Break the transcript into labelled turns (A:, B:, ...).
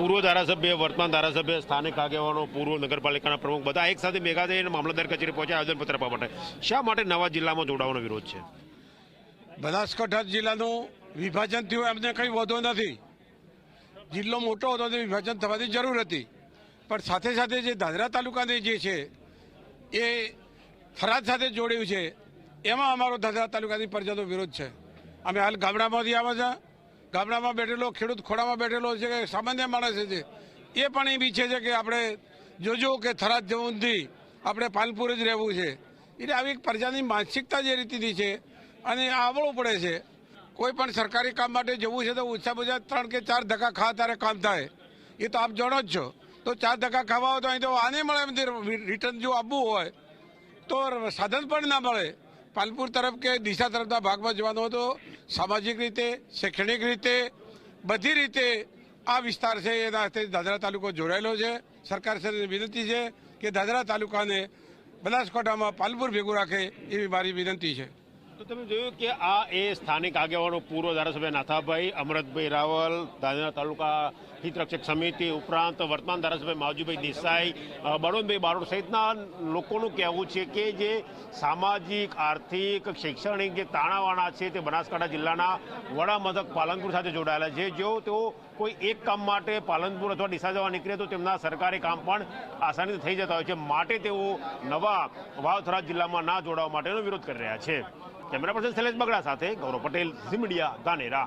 A: પૂર્વ ધારાસભ્ય, વર્તમાન ધારાસભ્ય, સ્થાનિક આગેવાનો, પૂર્વ નગરપાલિકાના પ્રમુખ બધા એક સાથે ભેગા થઈને મામલતદાર કચેરી પહોંચ્યા આવેદનપત્ર આપવા માટે. શા માટે નવા જિલ્લામાં જોડાવાનો વિરોધ છે?
B: બનાસકાંઠા જિલ્લાનું વિભાજન થયું, એમને કંઈ વધો નથી. જિલ્લો મોટો હતો તે વિભાજન થવાની જરૂર હતી. પણ સાથે સાથે જે દાદરા તાલુકાની જે છે, એ થરાદ સાથે જોડ્યું છે, એમાં અમારો દાદરા તાલુકાની પ્રજાનો વિરોધ છે. અમે હાલ ગામડામાંથી આવ્યા છે ગામડામાં બેઠેલો, ખેડૂત ખોડામાં બેઠેલો છે કે સામાન્ય માણસ છે એ પણ એ ઈચ્છે છે કે આપણે જોજો કે થરાદ જવું નથી આપણે પાલપુર જ રહેવું છે. એટલે આવી પ્રજાની માનસિકતા જે રીતની છે અને આવડવું પડે છે. કોઈ પણ સરકારી કામ માટે જવું છે તો ઓછા ઓછા ત્રણ કે ચાર ધક્કા ખા ત્યારે કામ થાય. એ તો આપ જાણો જ છો. તો ચાર ધક્કા ખાવા હોય તો અહીં તો આને મળે રિટર્ન જો આપવું હોય, તો સાધન પણ ના મળે. પાલપુર તરફ કે દિશા તરફના ભાગમાં જવાનો હતો, સામાજિક રીતે, શૈક્ષણિક રીતે, બધી રીતે આ વિસ્તાર છે એના હાથે દાદરા તાલુકો જોડાયેલો છે. સરકાર શ્રીને વિનંતી છે કે દાદરા તાલુકાને બનાસકાંઠામાં પાલપુર ભેગું રાખે એવી મારી વિનંતી છે.
A: તો તમે જોયું કે આ એ સ્થાનિક આગેવાનો પૂર્વ ધારાસભ્ય નાથાભાઈ, અમરતભાઈ રાવલ, દાદરા તાલુકા હિતરક્ષક સમિતિ ઉપરાંત વર્તમાન ધારાસભ્ય માવજીભાઈ દેસાઈ બળવંતભાઈ બારોટ સહિતના લોકોનું કહેવું છે કે જે સામાજિક, આર્થિક, શૈક્ષણિક જે તાણાવાણા છે તે બનાસકાંઠા જિલ્લાના વડા મથક પાલનપુર સાથે જોડાયેલા છે. જો તેઓ કોઈ એક કામ માટે પાલનપુર અથવા ડીસા જવા નીકળે તો તેમના સરકારી કામ પણ આસાનીથી થઈ જતા હોય છે. માટે તેઓ નવા વાવથરા જિલ્લામાં ના જોડાવા માટેનો વિરોધ કરી રહ્યા છે. કેમેરા પર્સન શૈલેષ બગડા સાથે ગૌરવ પટેલ ઝી મીડિયા ધાનેરા.